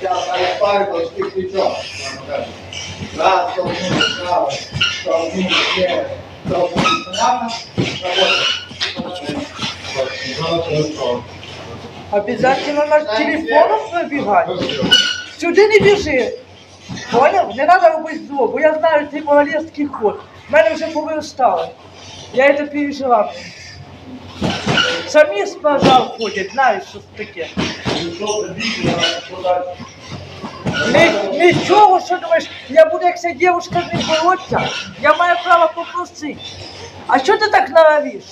Сейчас Александр Павлович плечо. Раз, толкнул справа, толкнул слева, толкнул прямо. Работай. Обязательно наш телефоном пробігати. Сюди не біжи. Поняв? Не треба робити зло, бо я знаю, ти малолетський ход. В мене вже повиростало. Я це пережила. Самі з пожар ходять, знаєш, що це таке. Ни- Нічого, що думаєш, я буду як ця дівчинка з ним боротися, я маю право попросити. А що ти так норовиш?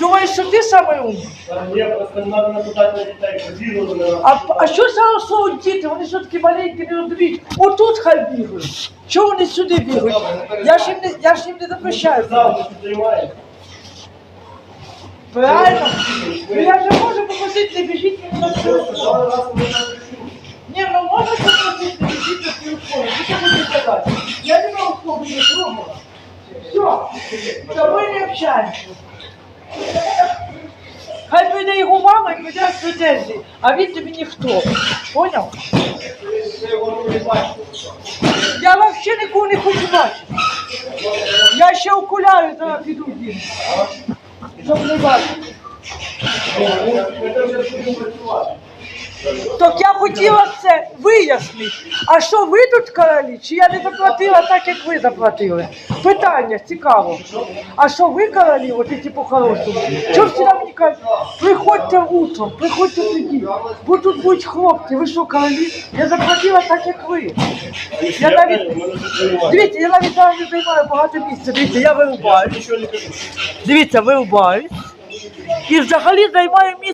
Думаєш, що ти самий умний? Ні, просто не треба нападати на дітей, поділили А, а що зараз слово діти? Вони що такі маленькі не розуміють. Отут хай бігають. Чого вони сюди бігають? Я ж їм не, я ж їм не запрещаю. Завтра ти займаєш. Правильно? Ну я вже можу попросити, не біжіть мені на телефон. Ні, ну можна попросити, не біжіть на телефон. Що ти будете казати? Я не можу слово не пробувала. Все, з тобою не общаємося. Хай прийде його мама і піде в претензії, а він тобі ніхто. Поняв? Я взагалі нікого не хочу бачити. Я ще окуляри зараз піду дім. Щоб не бачити. Так я хотіла це вияснити. А що ви тут королі? Чи я не заплатила так, як ви заплатили? Питання цікаво. А що ви королі, от ці по-хорошому? Чого всі мені кажуть, приходьте утром, приходьте тоді, бо тут будуть хлопці, ви що королі? Я заплатила так, як ви. Я навіть, дивіться, я навіть зараз не займаю багато місця. Дивіться, я вирубаю. Дивіться, вирубаю. І взагалі займаю місце.